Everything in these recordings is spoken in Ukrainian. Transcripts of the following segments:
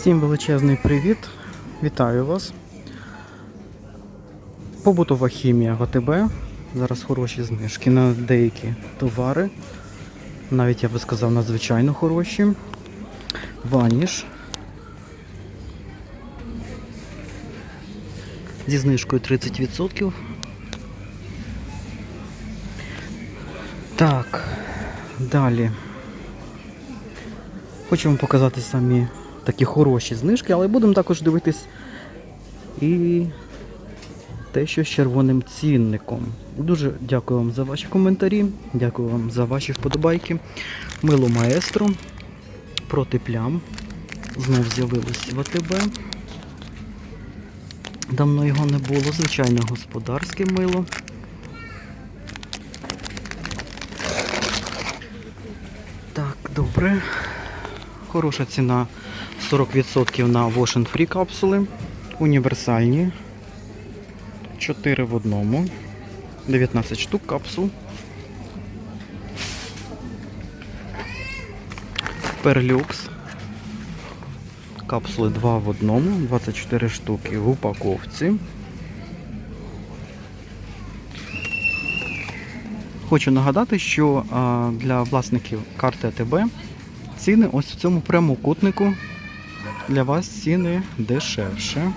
Всім величезний привіт! Вітаю вас. Побутова хімія ВТБ. Зараз хороші знижки на деякі товари. Навіть я би сказав надзвичайно хороші. Ваніш. Зі знижкою 30%. Так, далі. Хочу вам показати самі такі хороші знижки, але будемо також дивитись і те, що з червоним цінником. Дуже дякую вам за ваші коментарі, дякую вам за ваші вподобайки. Мило маестро проти плям. Знов з'явилось в АТБ. Давно його не було, звичайно, господарське мило. Так, добре. Хороша ціна 40% на Wash and Free капсули. Універсальні. 4 в одному. 19 штук капсул. Перлюкс. Капсули 2 в одному, 24 штуки в упаковці. Хочу нагадати, що для власників карти АТБ ціни ось в цьому прямокутнику для вас ціни дешевше.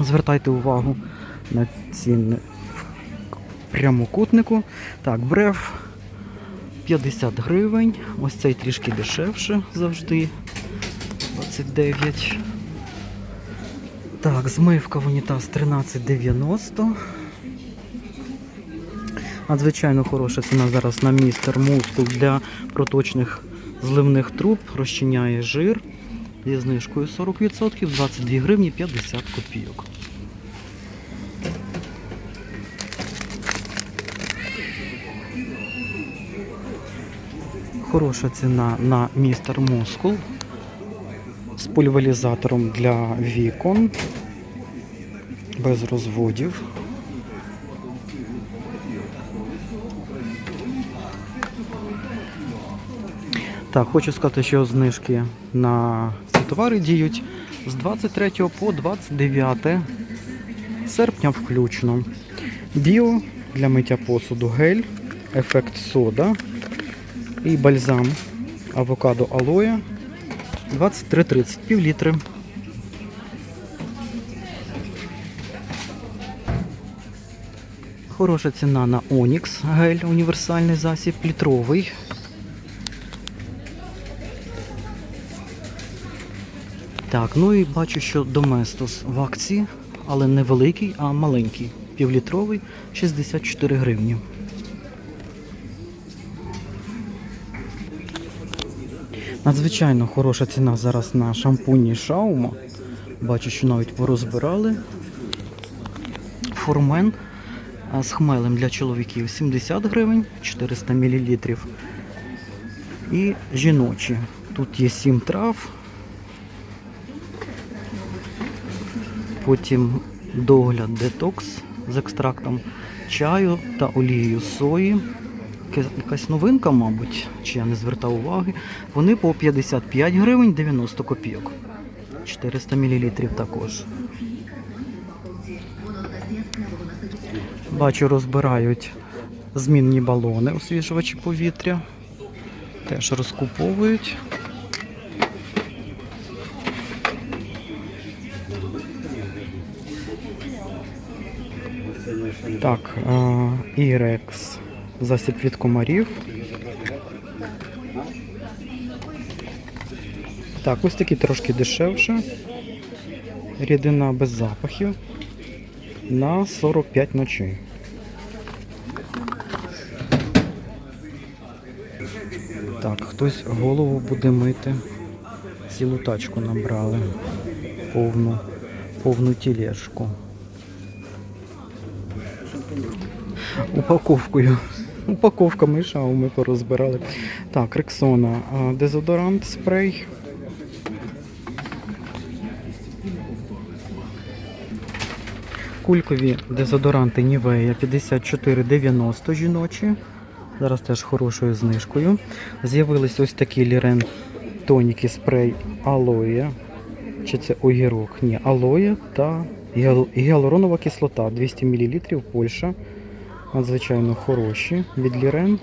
Звертайте увагу на ціни в прямокутнику. Так, брев 50 гривень. Ось цей трішки дешевше завжди. 29. Так, змивка в унітаз 13,90. Надзвичайно хороша ціна зараз на містер мускул для проточних зливних труб. Розчиняє жир зі знижкою 40%, 22 гривні 50 копійок. Хороша ціна на містер мускул з пульверізатором для вікон без розводів. Так, хочу сказати, що знижки на ці товари діють з 23 по 29 серпня включно. Біо для миття посуду гель, ефект сода і бальзам авокадо алоє 23,30 пів літри. Хороша ціна на Onyx гель, універсальний засіб, літровий. Так, ну і бачу, що Доместос в акції, але не великий, а маленький. Півлітровий 64 гривні. Надзвичайно хороша ціна зараз на шампуні Шаума. Бачу, що навіть порозбирали. Формен з хмелем для чоловіків 70 гривень, 400 мл. І жіночі. Тут є 7 трав. Потім догляд детокс з екстрактом чаю та олією сої. Якась новинка, мабуть, чи я не звертав уваги. Вони по 55 гривень 90 копійок. 400 мл також. Бачу, розбирають змінні балони освіжувачі повітря. Теж розкуповують. Так, Ірекс. Засіб від комарів. Так, ось такі трошки дешевше. Рідина без запахів. На 45 ночей. Так, хтось голову буде мити. Цілу тачку набрали. Повну, повну тілешку. Упаковкою. Упаковками шау ми порозбирали. Так, Рексона, дезодорант, спрей. Кулькові дезодоранти Нівея 54,90 жіночі. Зараз теж хорошою знижкою. З'явились ось такі лірен тоніки спрей алоє. Чи це огірок? Ні, алоє та гіал- гіалуронова кислота 200 мл Польща. Надзвичайно хороші від Лірен.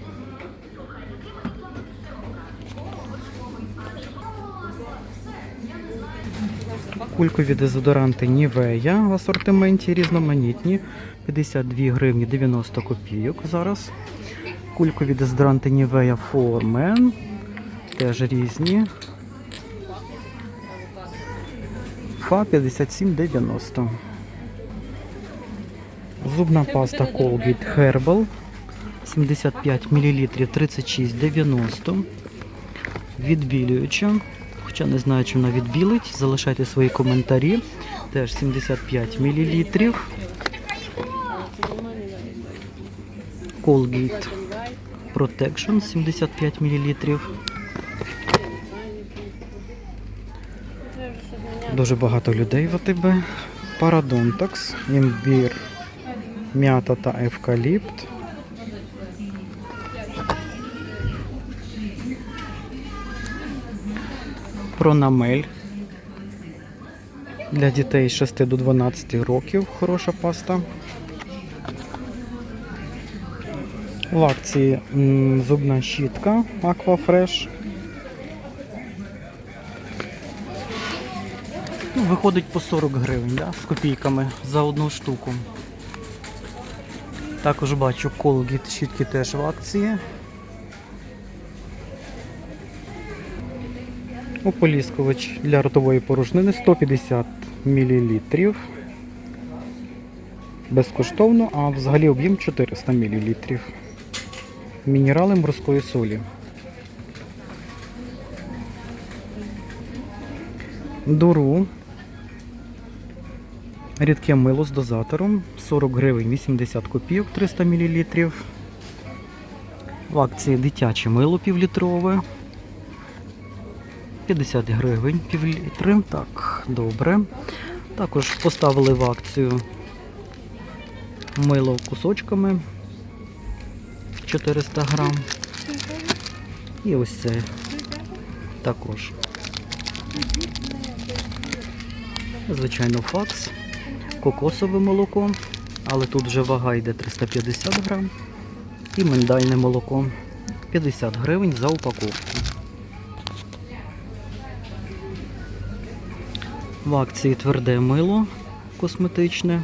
Кулькові дезодоранти Нівея в асортименті різноманітні. 52 гривні 90 копійок зараз. Кулькові дезодоранти Нівея Формен. Теж різні. Фа 57,90. Зубна паста Colgate Herbal 75 мл 36,90. Відбілююча. Хоча не знаю, чи вона відбілить. Залишайте свої коментарі. Теж 75 мл. Colgate Protection 75 мл. Дуже багато людей в АТБ. Парадонтакс, імбір, м'ята та евкаліпт. Пронамель. Для дітей з 6 до 12 років хороша паста. В акції зубна щітка Aquafresh. Ну, виходить по 40 гривень, да, з копійками за одну штуку. Також бачу Colgate щітки теж в акції. Ополіскувач для ротової порожнини 150 мл. Безкоштовно, а взагалі об'єм 400 мл. Мінерали морської солі. Дуру. Рідке мило з дозатором 40 гривень 80 копійок 300 мл. В акції дитяче мило півлітрове. 50 гривень півлітри. Так, добре. Також поставили в акцію мило кусочками 400 грам. І ось це також. Звичайно, факс, кокосове молоко, але тут вже вага йде 350 грам. І миндальне молоко 50 гривень за упаковку. В акції тверде мило косметичне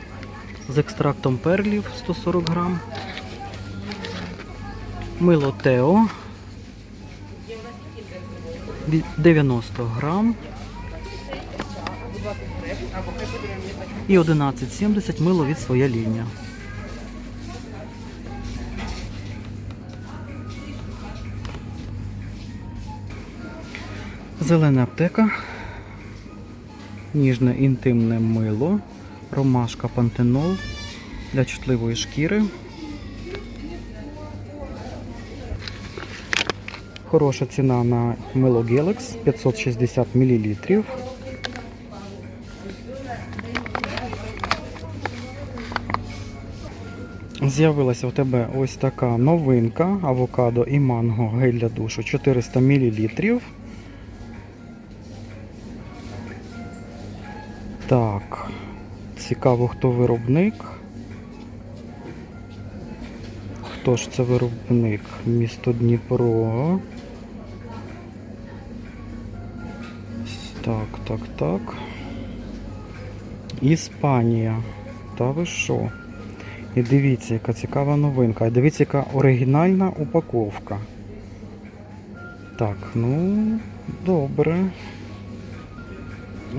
з екстрактом перлів 140 грам. Мило Тео 90 грам. І 11,70 мило від своя лінія. Зелена аптека. Ніжне інтимне мило. Ромашка пантенол для чутливої шкіри. Хороша ціна на мило Gelex 560 мл. З'явилася у тебе ось така новинка авокадо і манго гель для душу 400 мл. Так, цікаво, хто виробник. Хто ж це виробник? Місто Дніпро. Так, так, так. Іспанія. Та ви що? І дивіться, яка цікава новинка. І дивіться, яка оригінальна упаковка. Так, ну, добре.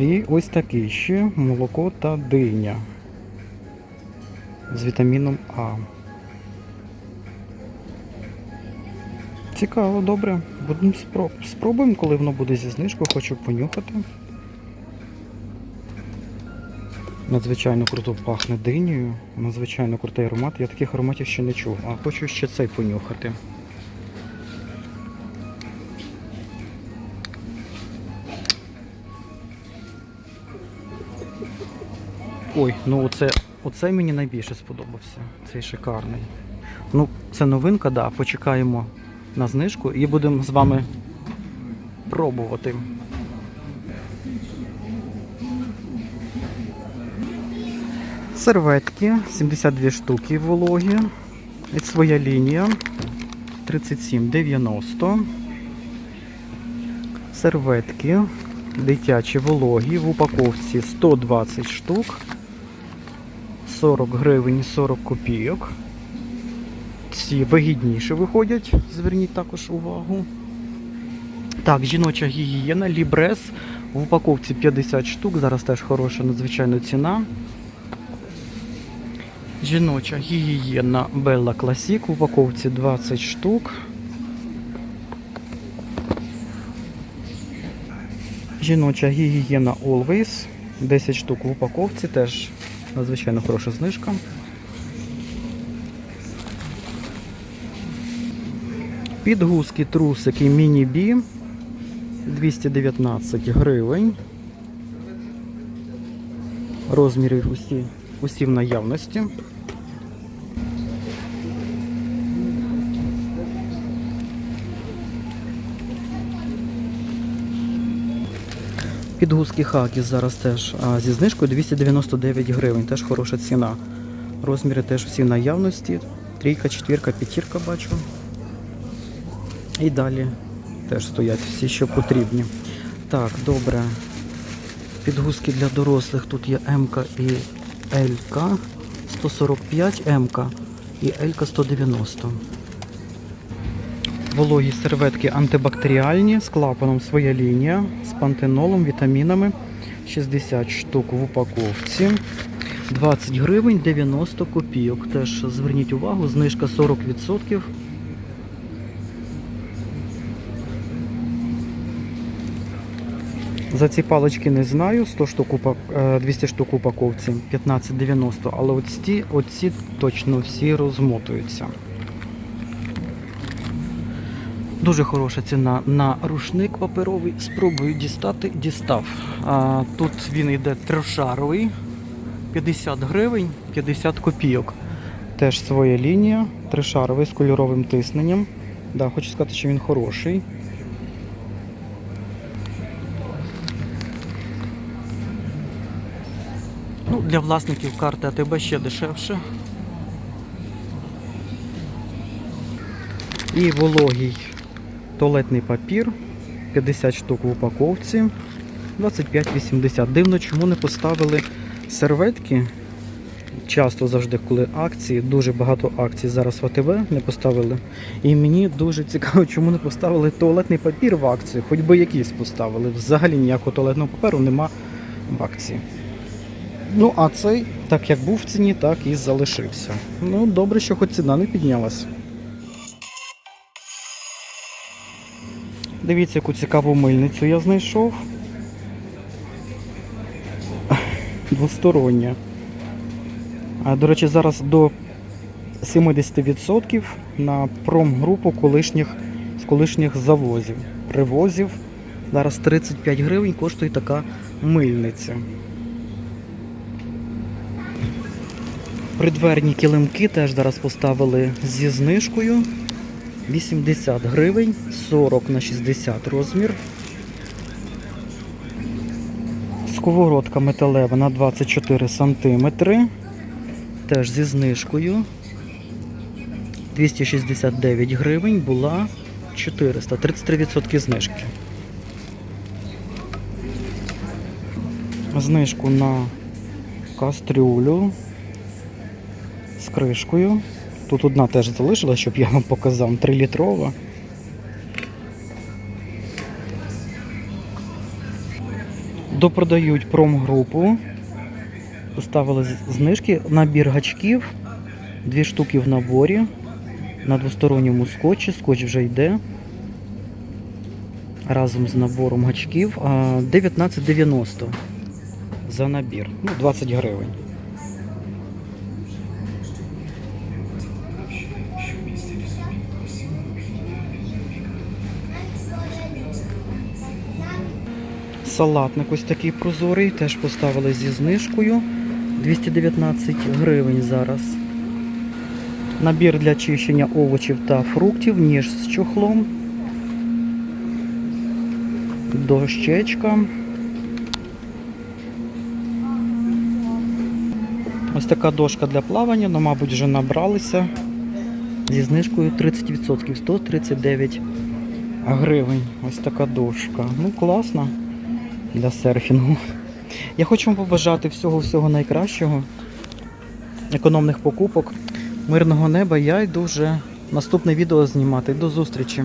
І ось такий ще молоко та диня з вітаміном А. Цікаво, добре. Будемо спроб... спробуємо, коли воно буде зі знижкою, хочу понюхати. Надзвичайно круто пахне динею, надзвичайно крутий аромат. Я таких ароматів ще не чув, а хочу ще цей понюхати. Ой, ну оце, оцей мені найбільше сподобався. Цей шикарний. Ну, це новинка, да. Почекаємо на знижку і будемо з вами пробувати. Серветки 72 штуки вологі. Своя лінія 37,90. Серветки дитячі вологі в упаковці 120 штук. 40 гривень і 40 копійок. Ці вигідніше виходять, зверніть також увагу. Так, жіноча гігієна, лібрес в упаковці 50 штук. Зараз теж хороша надзвичайно ціна. Жіноча гігієна Bella Classic в упаковці 20 штук. Жіноча гігієна Always 10 штук в упаковці, теж надзвичайно хороша знижка. Підгузки, трусики міні-бі 219 гривень. Розміри усі, усі в наявності. Підгузки хакі зараз теж а, зі знижкою 299 гривень, теж хороша ціна. Розміри теж всі в наявності. Трійка, четвірка, п'ятірка бачу. І далі теж стоять всі, що потрібні. Так, добре. Підгузки для дорослих тут є М і Л 145 МК і ЛК 190. Вологі серветки антибактеріальні з клапаном своя лінія, з пантенолом, вітамінами. 60 штук в упаковці. 20 гривень 90 копійок. Теж зверніть увагу, знижка 40%. За ці палички не знаю, 100 штук упак... е, 200 штук в упаковці, 15,90, але оці, оці точно всі розмотуються. Дуже хороша ціна на рушник паперовий. Спробую дістати, дістав. А, тут він йде трошаровий, 50 гривень, 50 копійок. Теж своя лінія, тришаровий з кольоровим тисненням. Да, хочу сказати, що він хороший. Ну, для власників карти АТБ ще дешевше. І вологий туалетний папір 50 штук в упаковці 25,80. Дивно, чому не поставили серветки. Часто завжди, коли акції, дуже багато акцій зараз в АТБ не поставили. І мені дуже цікаво, чому не поставили туалетний папір в акцію, хоч би якийсь поставили. Взагалі ніякого туалетного паперу нема в акції. Ну, а цей, так як був в ціні, так і залишився. Ну, добре, що хоч ціна не піднялась. Дивіться, яку цікаву мильницю я знайшов. Двостороння. А, До речі, зараз до 70% на промгрупу колишніх, з колишніх завозів. Привозів. Зараз 35 гривень коштує така мильниця. Придверні килимки теж зараз поставили зі знижкою. 80 гривень, 40 на 60 розмір. Сковородка металева на 24 сантиметри. Теж зі знижкою. 269 гривень була 400, 33% знижки. Знижку на кастрюлю кришкою. Тут одна теж залишилась, щоб я вам показав, 3-літрова. Допродають промгрупу. Поставили знижки, набір гачків, дві штуки в наборі. На двосторонньому скотчі. Скотч вже йде. Разом з набором гачків. 19,90 за набір. Ну, 20 гривень. Салатник ось такий прозорий, теж поставили зі знижкою. 219 гривень зараз. Набір для чищення овочів та фруктів, ніж з чохлом. Дощечка. Ось така дошка для плавання, ну, мабуть, вже набралися зі знижкою 30%, 139 гривень. Ось така дошка. Ну, класна для серфінгу. Я хочу вам побажати всього-всього найкращого, економних покупок, мирного неба. Я йду вже наступне відео знімати. До зустрічі!